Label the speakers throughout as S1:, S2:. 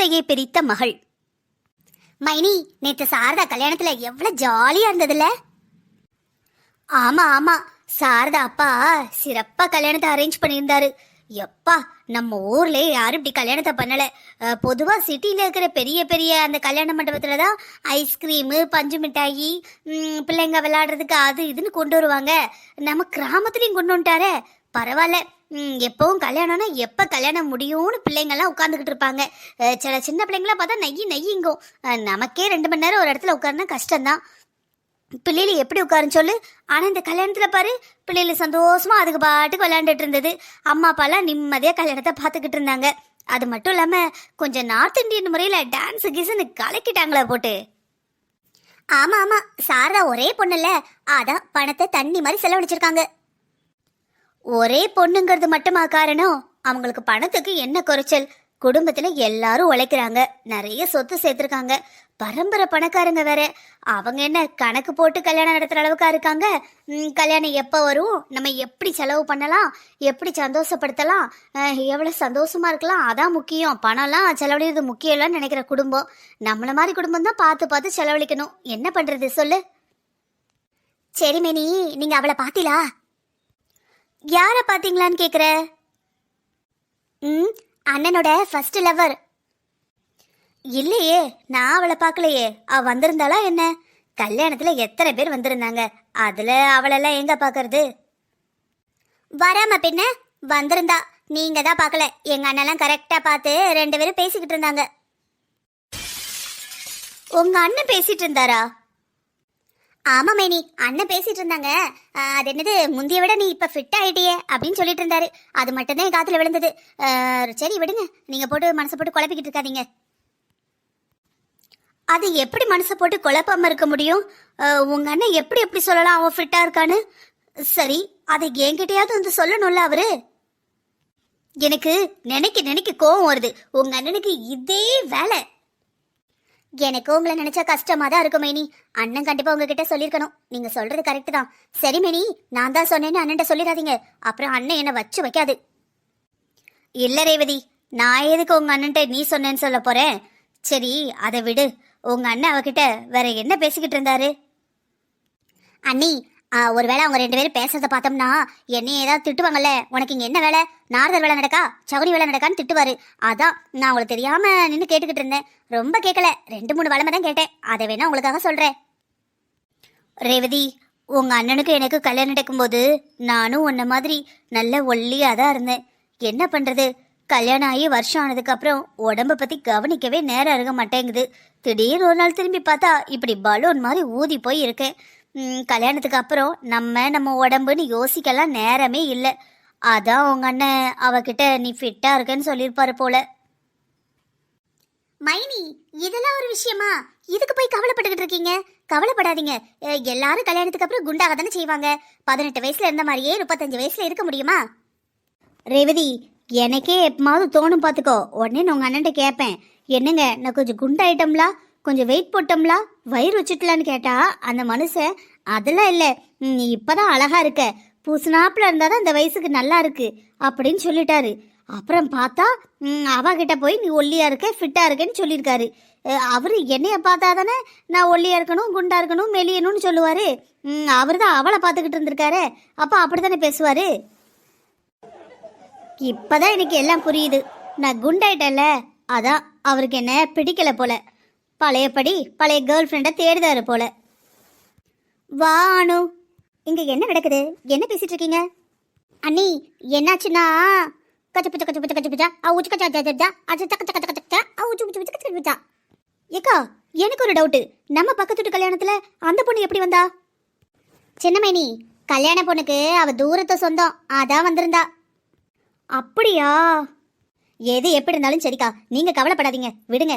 S1: உலகத்தையே பிரித்த மகள். மைனி நேத்து சாரதா கல்யாணத்துல எவ்வளவு ஜாலியா இருந்ததுல ஆமா ஆமா. சாரதா அப்பா சிறப்பா கல்யாணத்தை அரேஞ்ச் பண்ணியிருந்தாரு. எப்பா நம்ம ஊர்ல யாரும் இப்படி கல்யாணத்தை பண்ணல. பொதுவா சிட்டில இருக்கிற பெரிய பெரிய அந்த கல்யாண மண்டபத்துல தான் ஐஸ்கிரீமு பஞ்சு மிட்டாயி பிள்ளைங்க விளையாடுறதுக்கு அது இதுன்னு கொண்டு வருவாங்க. நம்ம கிராமத்துலயும் கொண்டு வந்துட்டாரே. பரவாயில்ல. எப்பவும் கல்யாணம்னா எப்போ கல்யாணம் முடியும்னு பிள்ளைங்கள்லாம் உட்காந்துக்கிட்டு இருப்பாங்க. சில சின்ன பிள்ளைங்களாம் பார்த்தா நெய் நெய்யிங்கும் நமக்கே ரெண்டு மணி நேரம் ஒரு இடத்துல உட்காருனா கஷ்டம்தான். பிள்ளைகள் எப்படி உட்காருன்னு சொல்லு. ஆனால் இந்த கல்யாணத்தில் பாரு பிள்ளைகள் சந்தோஷமாக அதுக்கு பாட்டுக்கு விளையாண்டுட்டு இருந்தது. அம்மா அப்பாலாம் நிம்மதியாக கல்யாணத்தை பார்த்துக்கிட்டு இருந்தாங்க. அது மட்டும் இல்லாமல் கொஞ்சம் நார்த் இந்தியன் முறையில் டான்ஸு கிஸ்ன்னு கலக்கிட்டாங்களா போட்டு. ஆமாம் ஆமாம் சாரதா ஒரே பொண்ணுல்ல. அதான் பணத்தை தண்ணி மாதிரி செலவழிச்சிருக்காங்க. ஒரே பொண்ணுங்கிறது மட்டுமா காரணம்? அவங்களுக்கு பணத்துக்கு என்ன குறைச்சல்? குடும்பத்துல எல்லாரும் உழைக்கிறாங்க. நிறைய சொத்து சேர்த்திருக்காங்க. பரம்பரை பணக்காரங்க வேற. அவங்க என்ன கணக்கு போட்டு கல்யாணம் நடத்துற அளவுக்கா இருக்காங்க? கல்யாணம் எப்போ வரும்? நம்ம எப்படி செலவு பண்ணலாம்? எப்படி சந்தோஷப்படுத்தலாம்? எவ்வளோ எவ்வளவு சந்தோஷமா இருக்கலாம்? அதான் முக்கியம். பணம்லாம் செலவழிக்கிறது முக்கியம்லாம் நினைக்கிற குடும்பம். நம்மள மாதிரி குடும்பம் தான் பார்த்து பார்த்து செலவழிக்கணும். என்ன பண்றது? சொல்லு. சரி மேனி. நீங்க அவளை பாத்தீங்களா யார பாத்தீங்களான்னு கேக்குற? ம் அண்ணனோட ஃபர்ஸ்ட் லவர் இல்லையே நான் அவளை பார்க்கலையே அவ வந்திருந்தாளா என்ன? கல்யாணத்துல எத்தனை பேர் வந்திருந்தாங்க? அதுல அவளெல்லாம் எங்க பாக்குறது? வராம பின்ன வந்திருந்தா. நீங்க தான் பார்க்கல எங்க அண்ணெல்லாம் கரெக்டா பார்த்து ரெண்டு பேரும் பேசிக்கிட்டு இருந்தாங்க. உங்க அண்ணன் பேசிட்டு இருந்தாரா? ஆமா மேனி. அண்ணன் பேசிட்டு இருந்தாங்க. அது என்னது முந்தைய விட நீ இப்ப ஃபிட் ஆயிட்டியே அப்படின்னு சொல்லிட்டு இருந்தாரு. அது மட்டும்தான் என் காத்துல விழுந்தது. சரி விடுங்க. நீங்க போட்டு மனசை போட்டு குழப்பிக்கிட்டு இருக்காதீங்க. அது எப்படி மனசை போட்டு குழப்பாம இருக்க முடியும்? உங்க அண்ணன் எப்படி எப்படி சொல்லலாம் அவன் ஃபிட்டா இருக்கான்னு? சரி அதை என்கிட்டயாவது வந்து சொல்லணும்ல அவரு? எனக்கு நினைக்க நினைக்க கோவம் வருது. உங்க அண்ணனுக்கு இதே வேலை. எனக்கு உங்களை நினைச்சா கஷ்டமா தான் இருக்கும் மேனி. அண்ணன் கண்டிப்பா உங்ககிட்ட சொல்லியிருக்கணும். நீங்க சொல்றது கரெக்ட் தான். சரி மேனி நான் தான் சொன்னேன்னு அண்ணன்ட்ட சொல்லிடாதீங்க. அப்புறம் அண்ணன் என்ன வச்சு வைக்காது. இல்ல ரேவதி நான் எதுக்கு உங்க அண்ணன்ட்ட நீ சொன்னேன்னு சொல்ல போறேன்? சரி அதை விடு. உங்க அண்ணன் அவகிட்ட வேற என்ன பேசிக்கிட்டு இருந்தாரு? அண்ணி ஒருவேளை அவங்க ரெண்டு பேரும் பேசுறத பார்த்தோம்னா என்னை ஏதாவது திட்டுவாங்கல்ல. உனக்கு இங்க என்ன வேலை? நாரதர் வேலை நடக்கா? சகுனி வேலை நடக்கான்னு திட்டுவாரு. அதான் நான் உங்களுக்கு தெரியாம நின்று கேட்டுக்கிட்டு இருந்தேன். ரொம்ப கேட்கல ரெண்டு மூணு வளமை தான் கேட்டேன். அதை வேணா உங்களுக்காக சொல்றேன். ரேவதி உங்க அண்ணனுக்கு எனக்கு கல்யாணம் நடக்கும்போது நானும் உன்ன மாதிரி நல்ல ஒல்லியாக தான் இருந்தேன். என்ன பண்றது? கல்யாணம் ஆகி வருஷம் ஆனதுக்கு அப்புறம் உடம்ப பத்தி கவனிக்கவே நேரம் இருக்க மாட்டேங்குது. திடீர்னு ஒரு நாள் திரும்பி பார்த்தா இப்படி பலூன் மாதிரி ஊதி போய் இருக்கேன். கல்யாணத்துக்கு அப்புறம் நம்ம நம்ம உடம்புன்னு யோசிக்கலாம் நேரமே இல்லை. அதான் உங்க அண்ணன் அவகிட்ட நீ ஃபிட்டா இருக்கன்னு சொல்லியிருப்பாரு போல. மைனி இதெல்லாம் ஒரு விஷயமா? இதுக்கு போய் கவலைப்பட்டுக்கிட்டு இருக்கீங்க? கவலைப்படாதீங்க. எல்லாரும் கல்யாணத்துக்கு அப்புறம் குண்டாக தானே செய்வாங்க. பதினெட்டு வயசுல இருந்த மாதிரியே முப்பத்தஞ்சு வயசுல இருக்க முடியுமா? ரேவதி எனக்கே எப்பமாவது தோணும் பார்த்துக்கோ உடனே நான் உங்க அண்ணன்ட்ட கேட்பேன் என்னங்க நான் கொஞ்சம் குண்டாயிட்டம்லாம் கொஞ்சம் வெயிட் போட்டோம்லா? வயிறு வச்சுட்டலான்னு கேட்டா அந்த மனுஷன் அதெல்லாம் இல்லை. நீ இப்போதான் அழகா இருக்க. பூசுனாப்புல இருந்தாதான் இந்த வயசுக்கு நல்லா இருக்கு. அப்படின்னு சொல்லிட்டாரு. அப்புறம் பார்த்தா அவகிட்ட போய் நீ ஒல்லியா இருக்க ஃபிட்டா இருக்கேன்னு சொல்லியிருக்காரு. அவர் அவரு என்னைய பார்த்தா தானே நான் ஒல்லியா இருக்கணும் குண்டா இருக்கணும் மெலியணும்னு சொல்லுவாரு. அவர் தான் அவளை பார்த்துக்கிட்டு இருந்திருக்காரு. அப்ப அப்படித்தானே பேசுவாரு? இப்போதான் எனக்கு எல்லாம் புரியுது. நான் குண்டாயிட்டேன்ல. அதான் அவருக்கு என்ன பிடிக்கல போல. பழையபடி பழைய கேர்ள் ஃப்ரெண்டை தேடுதாரு போல. வா அனு. இங்க என்ன நடக்குது? என்ன பேசிட்டு இருக்கீங்க அண்ணி என்னாச்சுன்னா? கச்ச பச்ச கச்ச பச்ச கச்ச பச்சா. அவுச்சு கச்சா ஜா ஜா அச்ச சக்க சக்க சக்க சக்க அவுச்சு உச்சு உச்சு கச்ச கச்சா ஏக்கா எனக்கு ஒரு டவுட்டு நம்ம பக்கத்து வீட்டு கல்யாணத்துல அந்த பொண்ணு எப்படி வந்தா? சின்னமேனி கல்யாண பொண்ணுக்கு அவ தூரத்தை சொந்தம். அதான் வந்திருந்தா. அப்படியா? எது எப்படி இருந்தாலும் சரிக்கா. நீங்க கவலைப்படாதீங்க. விடுங்க.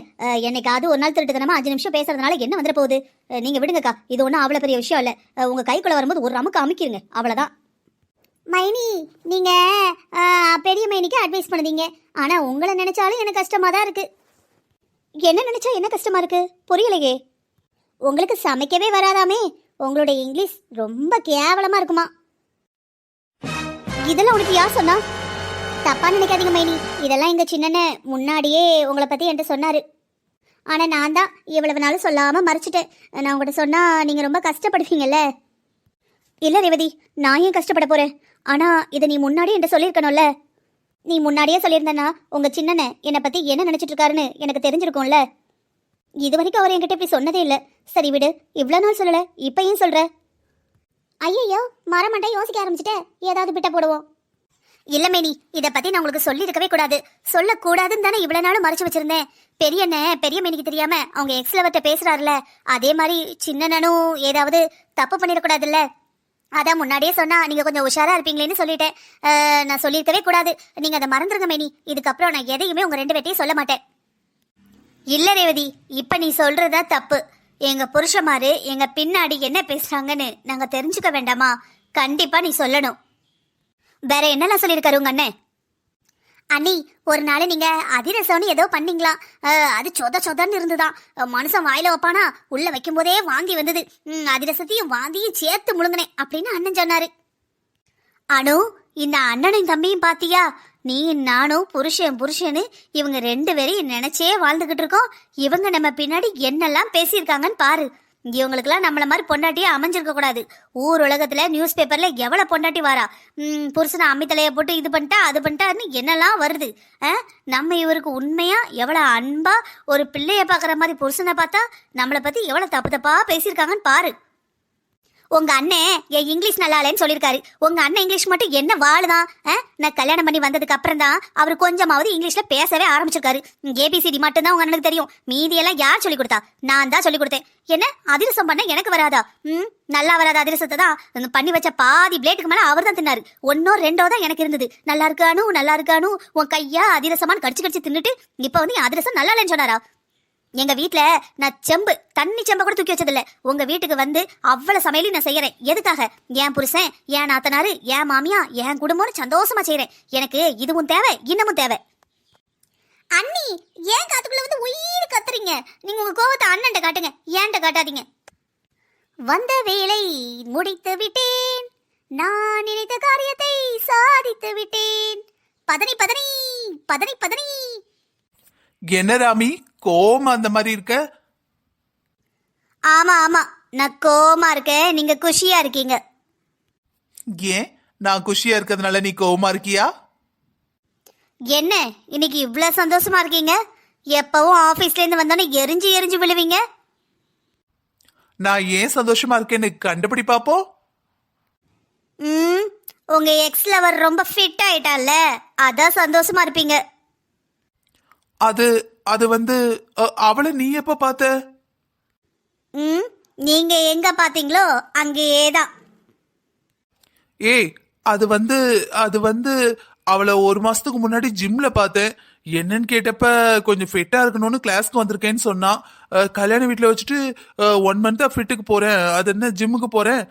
S1: என்னைக்காவது ஒரு நாள் திருட்டுத்தனமா அஞ்சு நிமிஷம் பேசுறதுனால என்ன வந்துட போகுது? நீங்க விடுங்கக்கா. இது ஒன்றும் அவ்வளோ பெரிய விஷயம் இல்லை. உங்க கைக்குள்ள வரும்போது ஒரு அமுக்கு அமுக்கிருங்க. அவ்வளோதான் மைனி நீங்க பெரிய மைனிக்கு அட்வைஸ் பண்ணுதீங்க. ஆனா உங்களை நினைச்சாலும் எனக்கு கஷ்டமா தான் இருக்கு. என்ன நினைச்சா என்ன கஷ்டமா இருக்கு? புரியலையே. உங்களுக்கு சமைக்கவே வராதாமே. உங்களுடைய இங்கிலீஷ் ரொம்ப கேவலமா இருக்குமா? இதெல்லாம் உனக்கு யார் சொன்னா? தப்பா நினைக்காதீங்க மைனி. இதெல்லாம் எங்க சின்னண்ண முன்னாடியே உங்களை பத்தி என்கிட்ட சொன்னாரு. ஆனா நான் தான் இவ்வளவு நாள் சொல்லாம மறைச்சிட்டேன். நான் உங்கள்கிட்ட சொன்னா நீங்க ரொம்ப கஷ்டப்படுவீங்கல்ல? இல்ல ரேவதி நான் ஏன் கஷ்டப்பட போறேன்? ஆனா இதை நீ முன்னாடியே என்கிட்ட சொல்லியிருக்கணும்ல? நீ முன்னாடியே சொல்லியிருந்தனா உங்க சின்னனை என்னை பத்தி என்ன நினைச்சிட்டு இருக்காருன்னு எனக்கு தெரிஞ்சிருக்கும்ல? இது வரைக்கும் அவர் என்கிட்ட இப்படி சொன்னதே இல்ல. சரி விடு. இவ்வளோ நாள் சொல்லல. இப்ப ஏன் சொல்ற? ஐயோ மரமண்டை யோசிக்க ஆரம்பிச்சிட்டே. ஏதாவது பிட்ட போடுவோம். இல்ல மேனி இத பத்தி நான் உங்களுக்கு சொல்லி இருக்கவே கூடாது. சொல்லக்கூடாதுன்னு தானே இவ்வளவு நாளும் மறைச்சு வச்சிருந்தேன். பெரியண்ண பெரிய மேனிக்கு தெரியாம அவங்க எக்ஸ் லவர்ட்ட பேசுறாருல அதே மாதிரி சின்னனும் ஏதாவது தப்பு பண்ணிடக்கூடாதுல்ல. அதான் முன்னாடியே சொன்னா நீங்க கொஞ்சம் உஷாரா இருப்பீங்களேன்னு சொல்லிட்டேன். நான் சொல்லியிருக்கவே கூடாது. நீங்க அதை மறந்துருங்க மேனி. இதுக்கப்புறம் நான் எதையுமே உங்க ரெண்டு பேர்ட்டையும் சொல்ல மாட்டேன். இல்ல ரேவதி இப்ப நீ சொல்றதா தப்பு. எங்க புருஷமாரு எங்க பின்னாடி என்ன பேசுறாங்கன்னு நாங்க தெரிஞ்சுக்க வேண்டாமா? கண்டிப்பா நீ சொல்லணும். வேற என்னலாம் சொல்லியிருக்காரு உங்க அண்ணன்? அண்ணி ஒரு நாள் நீங்க அதிரசம்னு ஏதோ பண்ணீங்களா? அது சொத சொதன்னு இருந்துதான் மனுஷன் வாயில வைப்பானா? உள்ள வைக்கும் போதே வாந்தி வந்தது. அதிரசத்தையும் வாந்தியும் சேர்த்து முழுங்கினேன் அப்படின்னு அண்ணன் சொன்னாரு. அனு இந்த அண்ணனும் தம்பியும் பாத்தியா? நீ நானும் புருஷன் புருஷன்னு இவங்க ரெண்டு பேரையும் நினைச்சே வாழ்ந்துகிட்டு இருக்கோம். இவங்க நம்ம பின்னாடி என்னெல்லாம் பேசியிருக்காங்கன்னு பாரு. இவங்களுக்குலாம் நம்மள மாதிரி பொண்டாட்டியே அமைஞ்சிருக்க கூடாது. ஊர் உலகத்துல நியூஸ் பேப்பர்ல எவ்வளவு பொண்டாட்டி வாரா? புருஷனை அம்மி போட்டு இது பண்ணிட்டா அது பண்ணிட்டான்னு என்னெல்லாம் வருது? ஆ? நம்ம இவருக்கு உண்மையா எவ்வளவு அன்பா ஒரு பிள்ளைய பாக்குற மாதிரி புருஷனை பார்த்தா நம்மளை பத்தி எவ்வளவு தப்பு தப்பா பேசியிருக்காங்கன்னு பாரு. உங்க அண்ணன் என் இங்கிலீஷ் நல்லா இல்லைன்னு சொல்லியிருக்காரு உங்க அண்ணன் இங்கிலீஷ் மட்டும் என்ன வாழுதான் நான் கல்யாணம் பண்ணி வந்ததுக்கு அப்புறம் தான் அவர் கொஞ்சமாவது இங்கிலீஷ்ல பேசவே ஆரம்பிச்சிருக்காரு. ஏபிசிடி மட்டும் தான் உங்க அண்ணனுக்கு தெரியும். மீதியெல்லாம் யார் சொல்லி கொடுத்தா? நான் தான் சொல்லி கொடுத்தேன். என்ன? அதிரசம் பண்ண எனக்கு வராதா? ம் நல்லா வராத அதிரசத்தை தான் பண்ணி வச்ச பாதி பிளேட்டுக்கு மேல அவர் தான் தின்னாரு. ஒன்னோ ரெண்டோ தான் எனக்கு இருந்தது. நல்லா இருக்கானு நல்லா இருக்கானு உன் கையா அதிரசமான்னு கடிச்சு கடிச்சு தின்னுட்டு இப்ப வந்து அதிரசம் நல்லா இல்லைன்னு சொன்னாரா? எங்க வீட்ல நான் செம்பு தண்ணி செம்ப கூட தூக்கி வச்சதில்ல. உங்க வீட்டுக்கு வந்து அவ்வளவு சமையலையும் நான் செய்யறேன். எதுக்காக? என் புருஷன் என் நாத்தனாரு என் மாமியா என் குடும்பம்னு சந்தோஷமா செய்யறேன். எனக்கு இதுவும் தேவை இன்னமும் தேவை. அண்ணி ஏன் காத்துக்குள்ள வந்து உயிர் கத்துறீங்க? நீங்க உங்க கோவத்தை அண்ணன்ட்ட காட்டுங்க ஏன்ட்ட காட்டாதீங்க. வந்த வேலை முடித்து விட்டேன். நான் நினைத்த காரியத்தை சாதித்து விட்டேன். பதனி பதனி பதனி பதனி.
S2: என்ன ராமி அந்த மாதிரி இருக்க?
S1: ஆமா ஆமா. நான் கோமா இருக்கேன். நீங்க குஷியா இருக்கீங்க.
S2: ஏன்? நான் குஷியா இருக்கிறதுனால நீ கோவமா இருக்கியா?
S1: என்ன? இன்னைக்கு இவ்ளோ சந்தோஷமா இருக்கீங்க? எப்பவும் ஆபீஸ்ல இருந்து வந்தோன்னே எரிஞ்சு எரிஞ்சு விழுவீங்க?
S2: நான் ஏன் சந்தோஷமா இருக்கேன்னு கண்டுபிடி பாப்போம்
S1: ம். உங்க எக்ஸ் லவர் ரொம்ப ஃபிட் ஆயிட்டால அதான் சந்தோஷமா இருப்பீங்க.
S2: அது அது வந்து அவளை நீ எப்ப பார்த்த?
S1: ம் நீங்க எங்க பாத்தீங்களோ அங்கேயே தான்.
S2: ஏய் அது வந்து அது வந்து அவளை ஒரு மாசத்துக்கு முன்னாடி ஜிம்ல பார்த்தேன். என்னன்னு கேட்டப்ப கொஞ்சம் ஃபிட்டா இருக்கணும்னு கிளாஸ்க்கு வந்திருக்கேன்னு சொன்னா கல்யாண வீட்டில் வச்சுட்டு ஒன் மந்த்தா ஃபிட்டுக்கு போறேன். அது என்ன ஜிம்முக்கு போறேன்?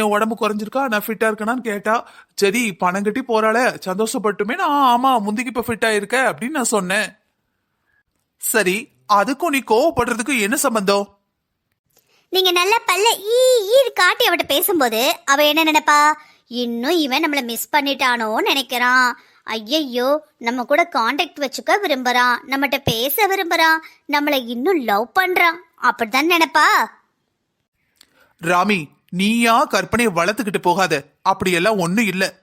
S2: என் உடம்பு குறைஞ்சிருக்கா? நான் ஃபிட்டா இருக்கேனான்னு கேட்டா சரி பணம் கட்டி போறாளே சந்தோஷப்பட்டுமே நான் ஆமா முந்திக்கு இப்ப ஃபிட்டா இருக்க அப்படின்னு நான் சொன்னேன். சரி அதுக்கும் நீ கோவப்படுறதுக்கு என்ன சம்பந்தம்?
S1: நீங்க நல்ல பல்ல ஈ ஈ காட்டி அவட்ட பேசும்போது அவ என்ன நினைப்பா? இன்னும் இவன் நம்மள மிஸ் பண்ணிட்டானோன்னு நினைக்கிறான். ஐயையோ நம்ம கூட காண்டாக்ட் வச்சுக்க விரும்புறான். நம்மகிட்ட பேச விரும்புறான். நம்மள இன்னும் லவ் பண்றான். அப்படிதான் நினைப்பா?
S2: ராமி நீயா கற்பனையை வளர்த்துக்கிட்டு போகாத. அப்படியெல்லாம் ஒண்ணும் இல்ல.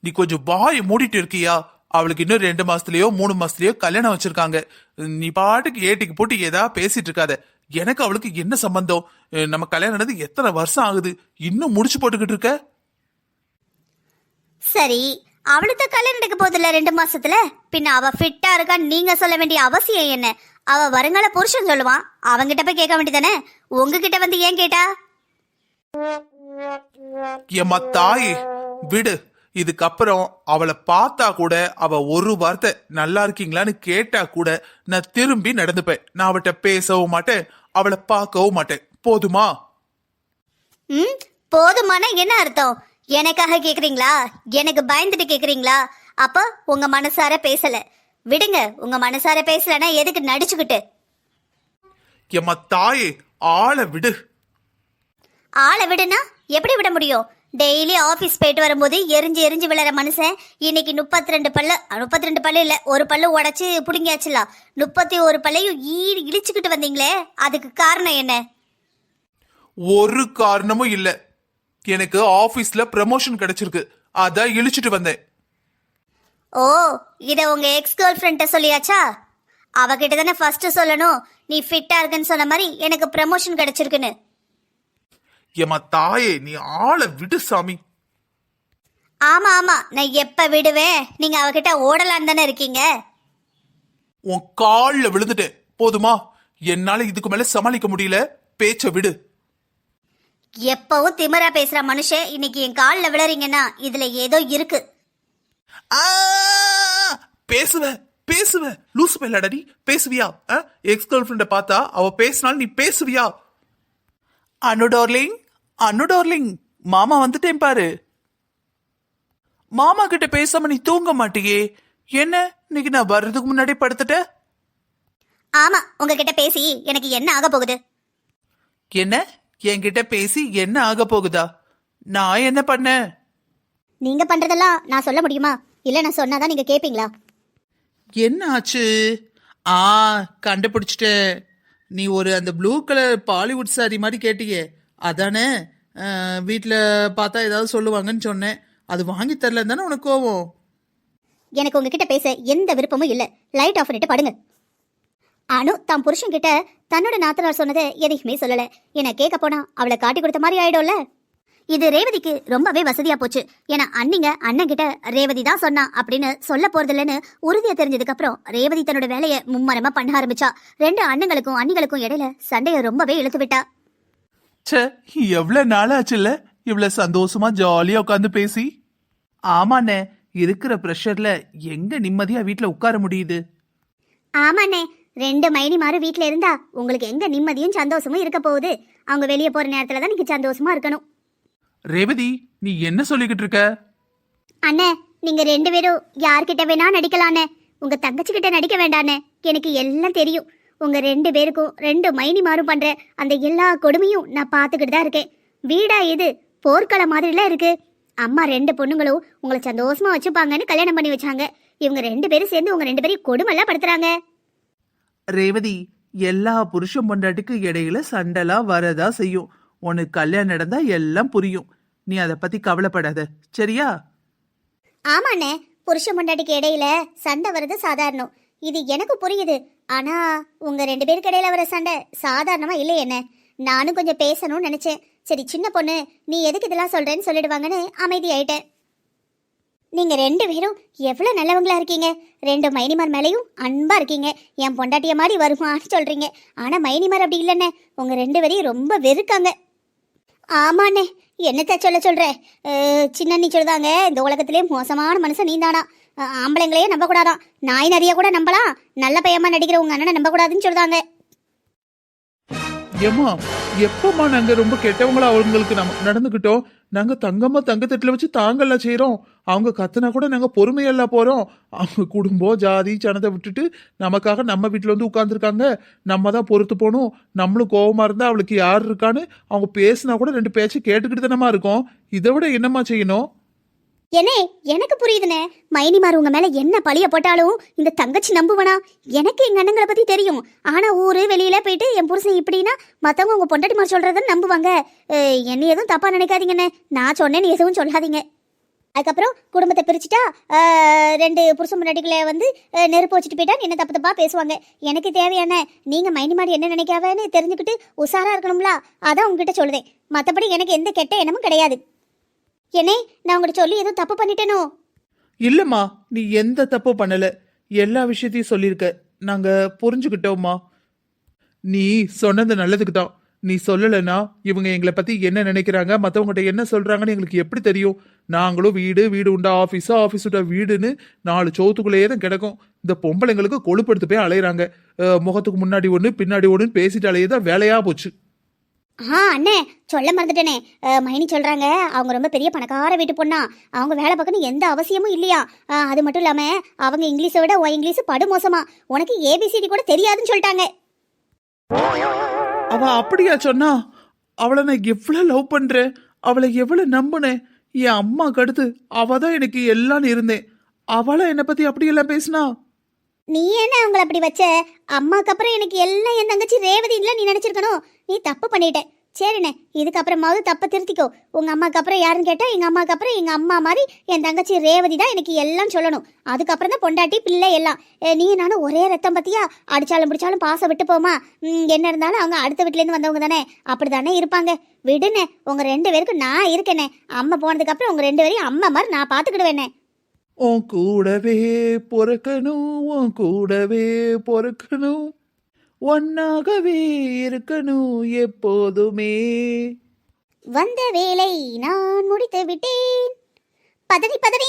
S2: நீ கொஞ்சம் வாயை மூடிட்டு இருக்கியா? அவளுக்கு இன்னும் ரெண்டு மாசத்துலயோ மூணு மாசத்துலயோ கல்யாணம் வச்சிருக்காங்க. நீ பாட்டுக்கு ஏட்டிக்கு போட்டு ஏதா பேசிட்டு இருக்காத. எனக்கு அவளுக்கு என்ன சம்பந்தம்? நம்ம கல்யாணம் நடந்து எத்தனை வருஷம் ஆகுது? இன்னும் முடிச்சு போட்டுக்கிட்டு இருக்க?
S1: சரி அவளுக்கு கல்யாணம் நடக்க போதில்ல ரெண்டு மாசத்துல? பின்ன அவ ஃபிட்டா இருக்கான்னு நீங்க சொல்ல வேண்டிய அவசியம் என்ன? அவ வருங்கால புருஷன் சொல்லுவான் அவங்கிட்ட போய் கேட்க வேண்டியதானே? உங்ககிட்ட வந்து ஏன் கேட்டா?
S2: எம்மா தாயே விடு. இதுக்கப்புறம் அவளை பார்த்தா கூட அவ ஒரு வார்த்தை நல்லா இருக்கீங்களான்னு கேட்டா கூட நான் திரும்பி நடந்துப்பேன். நான் அவட்ட பேசவும் மாட்டேன் அவளை பார்க்கவும் மாட்டேன். போதுமா?
S1: ம் போதுமான என்ன அர்த்தம்? எனக்காக கேக்குறீங்களா? எனக்கு பயந்துட்டு கேக்குறீங்களா? அப்ப உங்க மனசார பேசல. விடுங்க உங்க மனசார பேசலன்னா எதுக்கு நடிச்சுக்கிட்டு?
S2: எம்மா தாயே ஆளை விடு.
S1: ஆளை விடுனா எப்படி விட முடியும்? டெய்லி ஆபீஸ் போயிட்டு வரும்போது எரிஞ்சு எரிஞ்சு விளையாட மனுஷன் இன்னைக்கு முப்பத்தி ரெண்டு பல்லு முப்பத்தி ரெண்டு பல்லு இல்ல ஒரு பல்லு உடைச்சு புடுங்கியாச்சுலாம் முப்பத்தி ஒரு பல்லையும் ஈடு இழிச்சுக்கிட்டு வந்தீங்களே அதுக்கு காரணம் என்ன?
S2: ஒரு காரணமும் இல்ல. எனக்கு ஆபீஸ்ல ப்ரமோஷன் கிடைச்சிருக்கு. அதான் இழிச்சிட்டு வந்தேன்.
S1: ஓ இத உங்க எக்ஸ் கேர்ள் ஃப்ரெண்ட்ட சொல்லியாச்சா? அவகிட்ட தானே ஃபர்ஸ்ட் சொல்லணும். நீ ஃபிட்டா இருக்குன்னு சொன்ன மாதிரி எனக்கு ப்ரமோஷன் கிடைச்சிருக்குன்னு.
S2: ஏமா தாயே நீ ஆளை விடு சாமி.
S1: ஆமா ஆமா. நான் எப்ப விடுவேன்? நீங்க அவகிட்ட ஓடலான்னு தானே இருக்கீங்க?
S2: உன் கால்ல விழுந்துட்டேன். போதுமா? என்னால இதுக்கு மேல சமாளிக்க முடியல. பேச்ச விடு.
S1: எப்பவும் திமிரா பேசுற மனுஷன் இன்னைக்கு என் கால்ல விழறீங்கன்னா இதுல ஏதோ இருக்கு.
S2: ஆ! பேசுவேன் பேசுவேன் லூசு பையலாடா நீ. பேசுவியா? எக்ஸ் கேர்ள் ஃப்ரெண்ட பார்த்தா அவ பேசினாலும் நீ பேசுவியா? அனு டார்லிங் அனு டார்லிங் மாமா வந்துட்டேன் பாரு. மாமா கிட்ட பேசாம நீ தூங்க மாட்டியே. என்ன இன்னைக்கு நான் வர்றதுக்கு முன்னாடி படுத்துட்டேன்
S1: ஆமா உங்ககிட்ட பேசி எனக்கு என்ன ஆக போகுது?
S2: என்ன என்கிட்ட பேசி என்ன ஆக போகுதா? நான் என்ன பண்ணேன்
S1: நீங்க பண்றதெல்லாம் நான் சொல்ல முடியுமா? இல்ல நான் சொன்னாதான் நீங்க கேப்பீங்களா?
S2: என்ன ஆச்சு? ஆ கண்டுபிடிச்சிட்டேன். நீ ஒரு அந்த ப்ளூ கலர் பாலிவுட் சாரி மாதிரி கேட்டியே. அதானே? வீட்டில் பார்த்தா ஏதாவது சொல்லுவாங்கன்னு சொன்னேன். அது வாங்கி தரலன்னு தானே உனக்கு கோவம்?
S1: எனக்கு உங்ககிட்ட பேச எந்த விருப்பமும் இல்லை. லைட் ஆஃப் பண்ணிட்டு படுங்க. அனு தான் புருஷன் கிட்ட தன்னோட நாத்தனார் சொன்னதை எதையுமே சொல்லலை. என்னை கேட்க போனா அவளை காட்டி கொடுத்த மாதிரி ஆயிடும்ல. இது ரேவதிக்கு ரொம்பவே வசதியா போச்சு. ஏன்னா அண்ணிங்க அண்ணன் கிட்ட ரேவதி தான் சொன்னா அப்படின்னு சொல்ல போறது இல்லைன்னு உறுதியா தெரிஞ்சதுக்கு அப்புறம் ரேவதி தன்னோட வேலையை மும்மரமா பண்ண ஆரம்பிச்சா. ரெண்டு அண்ணங்களுக்கும் அண்ணிகளுக்கும் இடையில சண்டையை ரொம்பவே இழுத்து விட்டா.
S2: ச்சே எவ்வளோ நாள் ஆச்சுல்ல இவ்வளோ சந்தோஷமா ஜாலியாக உட்காந்து பேசி. ஆமாண்ணே இருக்கிற ப்ரெஷரில் எங்க நிம்மதியாக வீட்டில் உட்கார முடியுது?
S1: ஆமாண்ணே ரெண்டு மைனி மாறு வீட்ல இருந்தா உங்களுக்கு எங்க நிம்மதியும் சந்தோஷமும் இருக்க போகுது. அவங்க வெளியே போற நேரத்துல தான் நீங்க சந்தோஷமா இருக்கணும்.
S2: ரேவதி நீ என்ன சொல்லிக்கிட்டு இருக்க?
S1: அண்ணே நீங்க ரெண்டு பேரும் யார்கிட்ட வேணா நடிக்கலாண்ணே உங்க தங்கச்சி கிட்ட நடிக்க வேண்டாண்ணே எனக்கு எல்லாம் தெரியும். உங்க ரெண்டு பேருக்கும் ரெண்டு மைனி மாறும் பண்ற அந்த எல்லா கொடுமையும் நான் பார்த்துக்கிட்டு தான் இருக்கேன். வீடா இது? போர்க்களம் மாதிரிலாம் இருக்கு. அம்மா ரெண்டு பொண்ணுங்களும் உங்களை சந்தோஷமா வச்சுப்பாங்கன்னு கல்யாணம் பண்ணி வச்சாங்க. இவங்க ரெண்டு பேரும் சேர்ந்து உங்க ரெண்டு பேரையும் கொடுமைலாம் படுத்துறாங்க.
S2: ரேவதி எல்லா புருஷன் பொண்டாட்டிக்கு இடையில சண்டைலாம் வரதா செய்யும். உனக்கு கல்யாணம் நடந்தா எல்லாம் புரியும். நீ அதை பத்தி கவலைப்படாத. சரியா?
S1: ஆமாண்ணே. புருஷ பொண்டாட்டிக்கு இடையில சண்டை வர்றது சாதாரணம். இது எனக்கு புரியுது. ஆனா உங்க ரெண்டு பேருக்கு இடையில வர சண்டை சாதாரணமா இல்லை என்ன நானும் கொஞ்சம் பேசணும்னு நினைச்சேன். சரி சின்ன பொண்ணு நீ எதுக்கு இதெல்லாம் சொல்றேன்னு சொல்லிடுவாங்கன்னு அமைதியாயிட்டேன். நீங்க ரெண்டு பேரும் எவ்வளவு நல்லவங்களா இருக்கீங்க. ரெண்டு மைனிமார் மேலேயும் அன்பா இருக்கீங்க. என் பொண்டாட்டிய மாதிரி வருமான்னு சொல்றீங்க. ஆனா மைனிமார் அப்படி இல்லைண்ணே. உங்க ரெண்டு பேரையும் ரொம்ப வெறுக்காங்க. ஆமாண்ணே. என்னத்த சொல்ல சொல்ற? சின்ன நீ சொல்லுதாங்க இந்த உலகத்திலே மோசமான மனுஷன் நீந்தானா? தானா ஆம்பளைங்களையே நம்ப நாய் நிறைய கூட நம்பலாம் நல்ல பையமா நடிக்கிறவங்க அண்ணனை நம்ப கூடாதுன்னு சொல்லுதாங்க.
S2: ஏமா எப்பமா நாங்க ரொம்ப கெட்டவங்களா அவங்களுக்கு நம்ம நடந்துக்கிட்டோம்? நாங்க தங்கம்மா தங்கத்தட்டுல வச்சு தாங்கல்ல செய்கிறோம் அவங்க கத்துனா கூட நாங்க பொறுமையெல்லாம் போறோம். அவங்க குடும்பம் ஜாதி சனத்தை விட்டுட்டு நமக்காக நம்ம வீட்டுல வந்து உட்காந்துருக்காங்க நம்ம தான் பொறுத்து போகணும். நம்மளும் கோபமா இருந்தா அவளுக்கு யார் இருக்கான்னு அவங்க பேசினா கூட ரெண்டு பேச்சு கேட்டுக்கிட்டு தானமா இருக்கோம். இதை விட என்னம்மா செய்யணும்?
S1: என்னே எனக்கு புரியுதுண்ணே மைனிமார் உங்க மேல என்ன பழிய போட்டாலும் இந்த தங்கச்சி நம்புவனா? எனக்கு எங்க அண்ணங்களை பத்தி தெரியும். ஆனா ஊரு வெளியில போயிட்டு என் புருஷன் இப்படின்னா மத்தவங்க உங்க பொண்டாட்டிமார் சொல்றதுன்னு நம்புவாங்க. என்ன எதுவும் தப்பா நினைக்காதீங்கண்ணே. நான் சொன்னேன்னு எதுவும் சொல்லாதீங்க. அதுக்கப்புறம் குடும்பத்தை பிரிச்சுட்டா ரெண்டு புருஷன் முன்னாடிகளை வந்து நெருப்பு வச்சுட்டு போயிட்டா என்ன தப்பு தப்பா பேசுவாங்க. எனக்கு தேவையான நீங்க மைனிமார் என்ன நினைக்காவன்னு தெரிஞ்சுக்கிட்டு உஷாராக இருக்கணும்ல. அதான் உங்ககிட்ட சொல்லுதேன் மற்றபடி எனக்கு எந்த கெட்ட எண்ணமும் கிடையாது. என்னே நான் உங்கள்கிட்ட சொல்லி எதுவும் தப்பு பண்ணிட்டேனோ?
S2: இல்லம்மா நீ எந்த தப்பும் பண்ணல. எல்லா விஷயத்தையும் சொல்லியிருக்க. நாங்க புரிஞ்சுக்கிட்டோம்மா. நீ சொன்னது நல்லதுக்கு தான் நீ சொல்லலைன்னா இவங்க எங்களை பத்தி என்ன நினைக்கிறாங்க? மற்றவங்ககிட்ட என்ன சொல்றாங்கன்னு எங்களுக்கு எப்படி தெரியும்? நாங்களும் வீடு வீடு உண்டா ஆஃபீஸா ஆஃபீஸ் உண்டா வீடுன்னு நாலு சோத்துக்குள்ளேயே தான் கிடக்கும். இந்த பொம்பளைங்களுக்கு கொழுப்படுத்து போய் அலையிறாங்க. முகத்துக்கு முன்னாடி ஒன்று பின்னாடி ஒன்று பேசிட்டாலேயே தான் வேலையா போச்சு.
S1: ஆ அண்ணே சொல்ல மறந்துட்டேனே. மைனி சொல்கிறாங்க அவங்க ரொம்ப பெரிய பணக்கார வீட்டு பொண்ணா. அவங்க வேலை பார்க்கணும் எந்த அவசியமும் இல்லையா? அது மட்டும் இல்லாமல் அவங்க இங்கிலீஷை விட ஓ இங்கிலீஷ் படு மோசமா உனக்கு ஏபிசிடி கூட தெரியாதுன்னு சொல்லிட்டாங்க.
S2: அவ அப்படியா சொன்னா அவளை நான் எவ்வளோ லவ் பண்ணுறேன் அவளை எவ்வளோ நம்பினேன்? என் அம்மாக்கு அடுத்து அவ தான் எனக்கு எல்லாம் இருந்தேன். அவளை என்னை பற்றி அப்படியெல்லாம் பேசினா?
S1: நீ என்ன அவங்கள அப்படி வச்ச? அம்மாக்கு அப்புறம் எனக்கு எல்லாம் என் தங்கச்சி ரேவதி இல்ல நீ நினைச்சிருக்கணும். நீ தப்பு பண்ணிட்ட. சரிண்ணே இதுக்கப்புறமாவது தப்பை திருத்திக்கோ. உங்க அம்மாக்கு அப்புறம் யாருன்னு கேட்டா எங்க அம்மாக்கு அப்புறம் எங்க அம்மா மாதிரி என் தங்கச்சி ரேவதி தான் எனக்கு எல்லாம் சொல்லணும். அதுக்கப்புறம் தான் பொண்டாட்டி பிள்ளை எல்லாம். ஏ, நீ நானும் ஒரே ரத்தம் பத்தியா? அடிச்சாலும் பிடிச்சாலும் பாசம் விட்டு போமா? என்ன இருந்தாலும் அவங்க அடுத்த வீட்டிலேருந்து வந்தவங்க தானே. அப்படிதானே இருப்பாங்க. விடுண்ணே உங்க ரெண்டு பேருக்கும் நான் இருக்கேனே அம்மா போனதுக்கு அப்புறம் உங்க ரெண்டு பேரையும் அம்மா மாதிரி நான் பாத்துக்கிடுவேனே
S2: உன் கூடவே பொறுக்கணும் உன் கூடவே பொறுக்கணும். ஒன்னாகவே இருக்கணும் எப்போதுமே.
S1: வந்த வேலை நான் முடித்து விட்டேன். பதவி பதவி.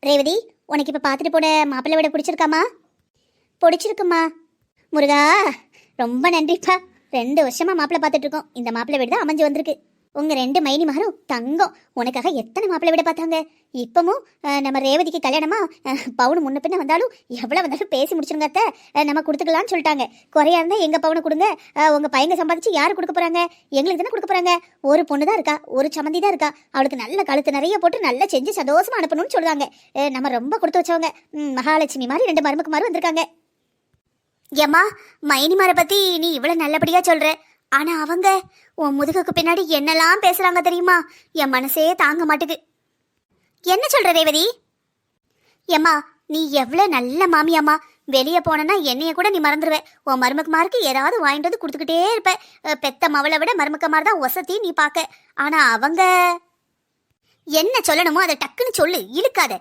S1: ரேவதி உனக்கு இப்ப பார்த்துட்டு போன மாப்பிள்ளை விட பிடிச்சிருக்காமா? பிடிச்சிருக்குமா? முருகா ரொம்ப நன்றிப்பா. ரெண்டு வருஷமா மாப்பிள்ளை பார்த்துட்ருக்கோம் இந்த மாப்பிள்ளை வீடு தான் அமைஞ்சு வந்திருக்கு. உங்க ரெண்டு மைனி மகனும் தங்கம். உனக்காக எத்தனை மாப்பிள்ளை விட பார்த்தாங்க? இப்பவும் நம்ம ரேவதிக்கு கல்யாணமா? பவுனு முன்ன பின்ன வந்தாலும் எவ்வளவு வந்தாலும் பேசி முடிச்சிருங்க அத்தை. நம்ம கொடுத்துக்கலாம்னு சொல்லிட்டாங்க. குறையா இருந்தா எங்க பவுனை கொடுங்க. உங்க பையங்க சம்பாதிச்சு யாரு கொடுக்க போறாங்க? எங்களுக்கு தானே கொடுக்க போறாங்க. ஒரு பொண்ணு தான் இருக்கா? ஒரு சம்மந்தி தான் இருக்கா? அவளுக்கு நல்ல கழுத்து நிறைய போட்டு நல்லா செஞ்சு சந்தோஷமா அனுப்பணும்னு சொல்லுவாங்க. நம்ம ரொம்ப கொடுத்து வச்சவங்க. மகாலட்சுமி மாதிரி ரெண்டு மருமக்கு மாதிரி வந்திருக்காங்க. ஏம்மா மைனிமாரை பத்தி நீ இவ்வளவு நல்லபடியா சொல்ற. ஆனா அவங்க உன் முதுகுக்கு பின்னாடி என்னெல்லாம் பேசுறாங்க தெரியுமா? என் மனசே தாங்க மாட்டுது. என்ன சொல்ற ரேவதி? ஏம்மா நீ எவ்வளவு நல்ல மாமியாம்மா. வெளியே போனனா என்னைய கூட நீ மறந்துடுவ உன் மருமக்குமாருக்கு ஏதாவது வாங்கிட்டு வந்து கொடுத்துக்கிட்டே இருப்ப. பெத்த மவளை விட மருமக்கமார் தான் ஒசத்தி நீ பார்க்க. ஆனா அவங்க என்ன சொல்லணுமோ அதை டக்குன்னு சொல்லு இழுக்காத.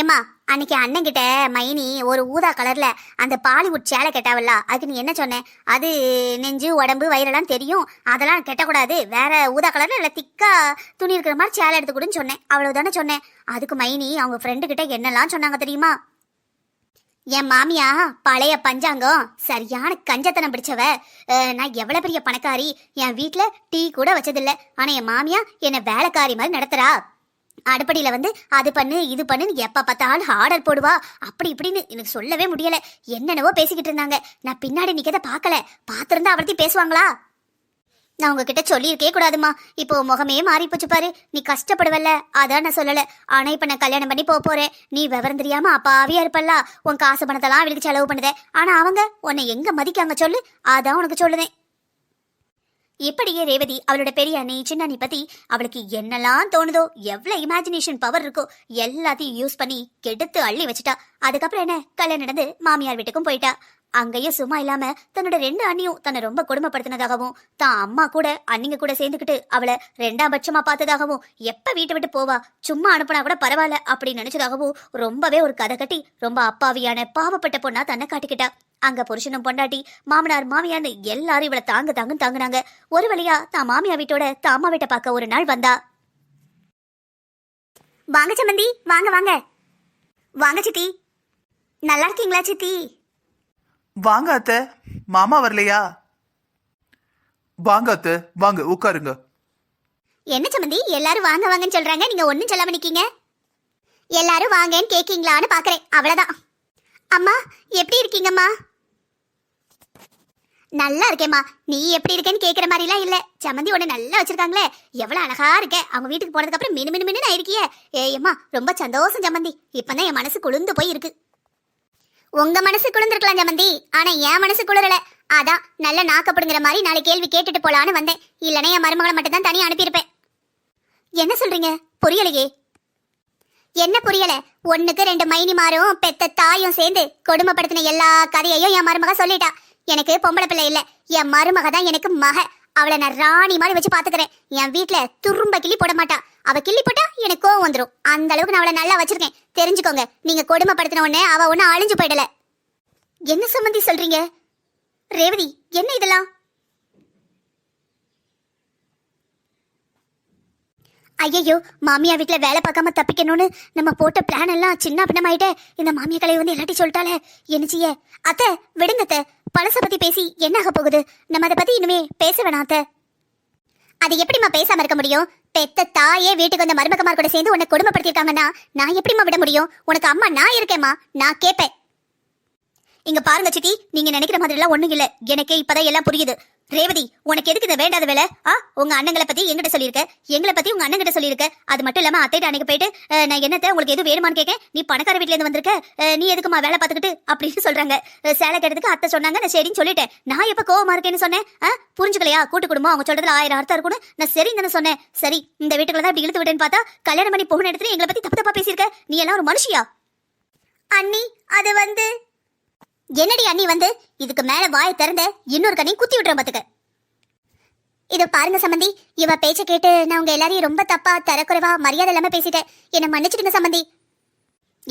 S1: ஏம்மா அன்னைக்கு அண்ணன் கிட்ட மைனி ஒரு ஊதா கலர்ல அந்த பாலிவுட் சேலை கெட்டாவல்ல அதுக்கு நீ என்ன சொன்ன? அது நெஞ்சு உடம்பு வயிறெல்லாம் தெரியும் அதெல்லாம் கெட்டக்கூடாது வேற ஊதா கலர்ல இல்லை திக்கா துணி இருக்கிற மாதிரி சேலை எடுத்துக்கூடன்னு சொன்னேன் சொன்னேன். அவ்வளவுதானே சொன்னேன். அதுக்கு மைனி அவங்க ஃப்ரெண்டு கிட்ட என்னெல்லாம் சொன்னாங்க தெரியுமா? என் மாமியா பழைய பஞ்சாங்கம் சரியான கஞ்சத்தனம் பிடிச்சவ. நான் எவ்வளோ பெரிய பணக்காரி என் வீட்டில் டீ கூட வச்சதில்ல. ஆனால் என் மாமியா என்னை வேலைக்காரி மாதிரி நடத்துறா. அடுப்படியில் வந்து அது பண்ணு இது பண்ணுன்னு எப்போ பார்த்தாலும் ஆர்டர் போடுவா. அப்படி இப்படின்னு எனக்கு சொல்லவே முடியலை. என்னென்னவோ பேசிக்கிட்டு இருந்தாங்க. நான் பின்னாடி நிற்கதை பார்க்கல. பார்த்துருந்தா அவர்த்தி பேசுவாங்களா? நான் உங்ககிட்ட சொல்லியிருக்கே கூடாதுமா இப்போ முகமே மாறி போச்சு பாரு. நீ கஷ்டப்படுவல்ல. அதான் நான் சொல்லலை. ஆனால் இப்போ நான் கல்யாணம் பண்ணி போக போகிறேன் நீ விவரம் தெரியாமல் அப்பாவியாக இருப்பல்ல. உன் காசு பணத்தெல்லாம் அவளுக்கு செலவு பண்ணுதே. ஆனால் அவங்க உன்னை எங்கே மதிக்காங்க சொல்லு? அதான் உனக்கு சொல்லுதேன். இப்படியே ரேவதி அவளோட பெரிய அண்ணி சின்ன அண்ணி பத்தி அவளுக்கு என்னெல்லாம் தோணுதோ எவ்வளவு இமேஜினேஷன் பவர் இருக்கோ எல்லாத்தையும் யூஸ் பண்ணி கெடுத்து அள்ளி வச்சுட்டா. அதுக்கப்புறம் என்ன? கல்யாணம் நடந்து மாமியார் வீட்டுக்கும் போயிட்டா. அங்கேயும் சும்மா இல்லாம தன்னோட ரெண்டு அண்ணியும் தன்னை ரொம்ப கொடுமைப்படுத்தினதாகவும் தான் அம்மா கூட அண்ணிங்க கூட சேர்ந்துக்கிட்டு அவளை ரெண்டாம் பட்சமா பார்த்ததாகவும் எப்ப வீட்டை விட்டு போவா சும்மா அனுப்புனா கூட பரவாயில்ல அப்படின்னு நினைச்சதாகவும் ரொம்பவே ஒரு கதை கட்டி ரொம்ப அப்பாவியான பாவப்பட்ட பொண்ணா தன்னை காட்டிக்கிட்டா. அங்க புருஷனும் பொண்டாட்டி மாமனார் மாமியார்னு எல்லாரும் இவளை தாங்க தாங்கன்னு தாங்குனாங்க. ஒரு வழியா தான் மாமியா வீட்டோட தான் அம்மா வீட்டை பார்க்க ஒரு நாள் வந்தா. வாங்க சம்மந்தி வாங்க வாங்க. வாங்க சித்தி. நல்லா இருக்கீங்களா சித்தி?
S2: வாங்க அத்தை. மாமா வரலையா? வாங்க அத்தை வாங்க உட்காருங்க.
S1: என்ன சம்மந்தி எல்லாரும் வாங்க வாங்கன்னு சொல்றாங்க. நீங்க ஒண்ணும் சொல்லாம நிக்கீங்க? எல்லாரும் வாங்கன்னு கேக்கீங்களான்னு பாக்குறேன். அவ்வளவுதான். அம்மா எப்படி இருக்கீங்கம்மா? நல்லா இருக்கேம்மா. நீ எப்படி இருக்கேன்னு கேக்குற மாதிரிலாம் இல்ல. சமந்தி உன்னை நல்லா வச்சிருக்காங்களே. எவ்வளவு அழகா இருக்க. அவங்க வீட்டுக்கு போனதுக்கு அப்புறம் மினு மினு மினு ஆயிருக்கியே. ஏயம்மா ரொம்ப சந்தோஷம் சமந்தி இப்பதான் என் மனசு குளிர்ந்து போய் இருக்கு உங்க மனசு குளிர்ந்துருக்கலாம் சமந்தி ஆனா என் மனசு குளிரல. அதான் நல்ல நாக்கப்படுங்கிற மாதிரி நாளை கேள்வி கேட்டுட்டு போலான்னு வந்தேன். இல்லைன்னா என் மருமகளை மட்டும் தான் தனியா அனுப்பியிருப்பேன். என்ன சொல்றீங்க? புரியலையே. என்ன புரியல? ஒண்ணுக்கு ரெண்டு மைனி மாறும் பெத்த தாயும் சேர்ந்து கொடுமைப்படுத்தின எல்லா கதையையும் என் மருமக சொல்லிட்டா. எனக்கு பொம்பளை பிள்ளை இல்ல. என் மருமக தான் எனக்கு மக. அவளை நான் ராணி மாதிரி வச்சு பாத்துக்கிறேன். என் வீட்டுல துரும்ப கிள்ளி போட மாட்டா. அவ கிள்ளி போட்டா எனக்கு கோவம் வந்துடும் அந்த அளவுக்கு நான் அவளை நல்லா வச்சிருக்கேன். தெரிஞ்சுக்கோங்க. நீங்க கொடுமைப்படுத்தின உடனே அவ ஒண்ணு அழிஞ்சு போயிடல. என்ன சம்மந்தி சொல்றீங்க? ரேவதி என்ன இதெல்லாம்? ஐயையோ மாமியா வீட்டில் வேலை பார்க்காம தப்பிக்கணும்னு நம்ம போட்ட பிளான் எல்லாம் சின்ன பின்னமாயிட்டே. இந்த மாமியா கலை வந்து இல்லாட்டி சொல்லிட்டாலே என்ன அத்தை விடுங்க அத்தை. பழசை பத்தி பேசி என்ன ஆக போகுது? நம்ம அதை பத்தி இனிமே பேச வேணாம் அத்தை. அது எப்படிம்மா பேசாம இருக்க முடியும்? பெத்த தாயே வீட்டுக்கு வந்த மருமகமார் கூட சேர்ந்து உன்னை கொடுமைப்படுத்திருக்காங்கன்னா நான் எப்படிம்மா விட முடியும்? உனக்கு அம்மா நான் இருக்கேம்மா. நான் கேட்பேன் இங்க பாருங்க சித்தி நீங்க நினைக்கிற மாதிரி எல்லாம் ஒண்ணும் இல்ல. எனக்கே இப்பதான் எல்லாம் புரியுது. ரேவதி உனக்கு எதுக்கு இந்த வேண்டாத வேலை? ஆ உங்க அண்ணங்களை பத்தி எங்கிட்ட சொல்லியிருக்க. எங்களை பத்தி உங்க அண்ணன் கிட்ட சொல்லியிருக்க. அது மட்டும் இல்லாம அத்தைட்ட அன்னைக்கு போயிட்டு நான் என்னத்த உங்களுக்கு எது வேணுமான்னு கேட்க? நீ பணக்கார வீட்ல இருந்து வந்திருக்க? நீ எதுக்குமா வேலை பார்த்துக்கிட்டு? அப்படின்னு சொல்றாங்க. சேலை கேட்டதுக்கு அத்தை சொன்னாங்க நான் சரின்னு சொல்லிட்டேன். நான் எப்ப கோவமா இருக்கேன்னு சொன்னேன்? புரிஞ்சுக்கலையா? கூட்டு குடும்பம் அவங்க சொல்றதுல ஆயிரம் அர்த்தம் இருக்கும்னு நான் சரி தானே சொன்னேன். சரி இந்த வீட்டுக்குள்ள தான் இப்படி இழுத்து விட்டேன்னு பார்த்தா கல்யாணம் பண்ணி போகணும் இடத்துல எங்களை பத்தி தப்பு தப்பா பேசியிருக்க? நீ எல்லாம் ஒரு மனுஷியா? அண்ணி அது வந்து என்னடி அண்ணி வந்து? இதுக்கு மேல வாயை திறந்த இன்னொரு கண்ணி குத்தி விட்டுற பாத்துக்க. இது பாருங்க சம்பந்தி இவ பேச்ச கேட்டு நான் உங்க எல்லாரையும் ரொம்ப தப்பா தரக்குறைவா மரியாதை இல்லாம பேசிட்டேன். என்ன மன்னிச்சிடுங்க சம்பந்தி.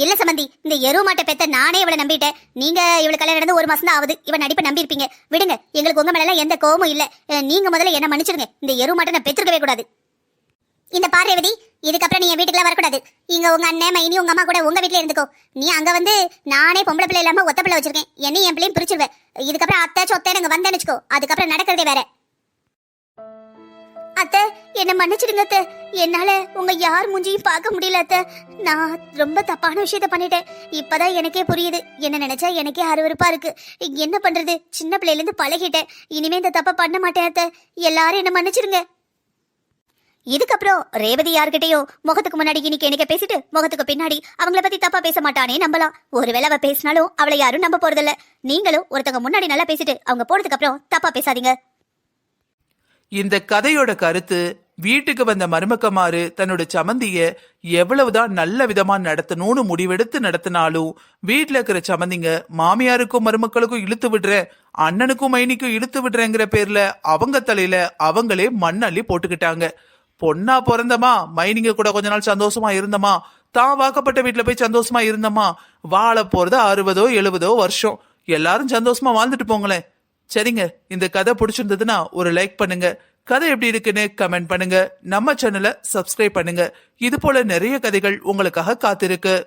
S1: இல்ல சம்பந்தி இந்த எருவு மாட்டை பெத்த நானே இவளை நம்பிட்டேன். நீங்க இவளை கல்யாணம் நடந்து ஒரு மாசம் தான் ஆகுது. இவன் நடிப்பை நம்பி இருப்பீங்க விடுங்க எங்களுக்கு உங்க மேல எந்த கோவமும் இல்ல. நீங்க முதல்ல என்ன மன்னிச்சிடுங்க. இந்த எருவு மாட்டை நான் பெற்றிருக்கவே கூடாது. இந்த பாரு ரேவதி இதுக்கப்புறம் நீ என் வீட்டுக்குலாம் வரக்கூடாது. இங்க உங்க அண்ணன் மைனி உங்க அம்மா கூட உங்க வீட்டுல இருந்துக்கோ. நீ அங்க வந்து நானே பொம்பளை பிள்ளை இல்லாம ஒத்த பிள்ளை வச்சிருக்கேன். என்னையும் என் பிள்ளையும் பிரிச்சிருவேன் இதுக்கப்புறம் அத்தை சொத்தை நாங்க வந்தேன்னு வச்சுக்கோ. அதுக்கப்புறம் நடக்கிறதே வேற. அத்தை என்ன மன்னிச்சிடுங்க அத்தை. என்னால உங்க யார் மூஞ்சியும் பார்க்க முடியல அத்தை. நான் ரொம்ப தப்பான விஷயத்த பண்ணிட்டேன். இப்பதான் எனக்கே புரியுது. என்ன நினைச்சா எனக்கே அருவருப்பா இருக்கு. என்ன பண்றது? சின்ன பிள்ளையில இருந்து பழகிட்டேன். இனிமே இந்த தப்ப பண்ண மாட்டேன் அத்தை. எல்லாரும் என்ன மன்னிச்சிடுங்க. இதுக்கப்புறம் ரேவதி யார்கிட்டயோ முகத்துக்கு முன்னாடி இன்னைக்கு எனக்கு பேசிட்டு முகத்துக்கு பின்னாடி அவங்கள பத்தி தப்பா பேச மாட்டானே நம்பலாம் ஒருவேளை அவ பேசினாலும் அவளை யாரும் நம்ப போறதில்ல. நீங்களும் ஒருத்தவங்க முன்னாடி நல்லா பேசிட்டு அவங்க போனதுக்கு அப்புறம் தப்பா பேசாதீங்க.
S2: இந்த கதையோட கருத்து வீட்டுக்கு வந்த மருமக்கமாறு தன்னோட சமந்திய எவ்வளவுதான் நல்ல விதமா நடத்தணும்னு முடிவெடுத்து நடத்தினாலும் வீட்டுல இருக்கிற சமந்திங்க மாமியாருக்கும் மருமக்களுக்கும் இழுத்து விடுற அண்ணனுக்கும் மைனிக்கும் இழுத்து விடுறேங்கிற பேர்ல அவங்க தலையில அவங்களே மண்ணள்ளி போட்டுக்கிட்டாங்க. பொண்ணா பிறந்தமா? மைனிங்க கூட கொஞ்ச நாள் சந்தோஷமா இருந்தமா? தான் வாக்கப்பட்ட வீட்டுல போய் சந்தோஷமா இருந்தமா? வாழ போறது அறுபதோ எழுபதோ வருஷம். எல்லாரும் சந்தோஷமா வாழ்ந்துட்டு போங்களேன். சரிங்க இந்த கதை பிடிச்சிருந்ததுன்னா ஒரு லைக் பண்ணுங்க. கதை எப்படி இருக்குன்னு கமெண்ட் பண்ணுங்க. நம்ம சேனலை சப்ஸ்கிரைப் பண்ணுங்க. இது போல நிறைய கதைகள் உங்களுக்காக காத்திருக்கு.